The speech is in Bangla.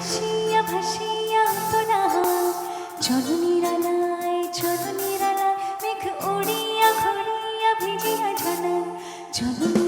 ভাসিয়া ভাসিয়া তোরা চলনি রানায় চলনি রানায় মেঘ উড়িয়া ঘুরিয়া ভিজিয়া জানায় চলনি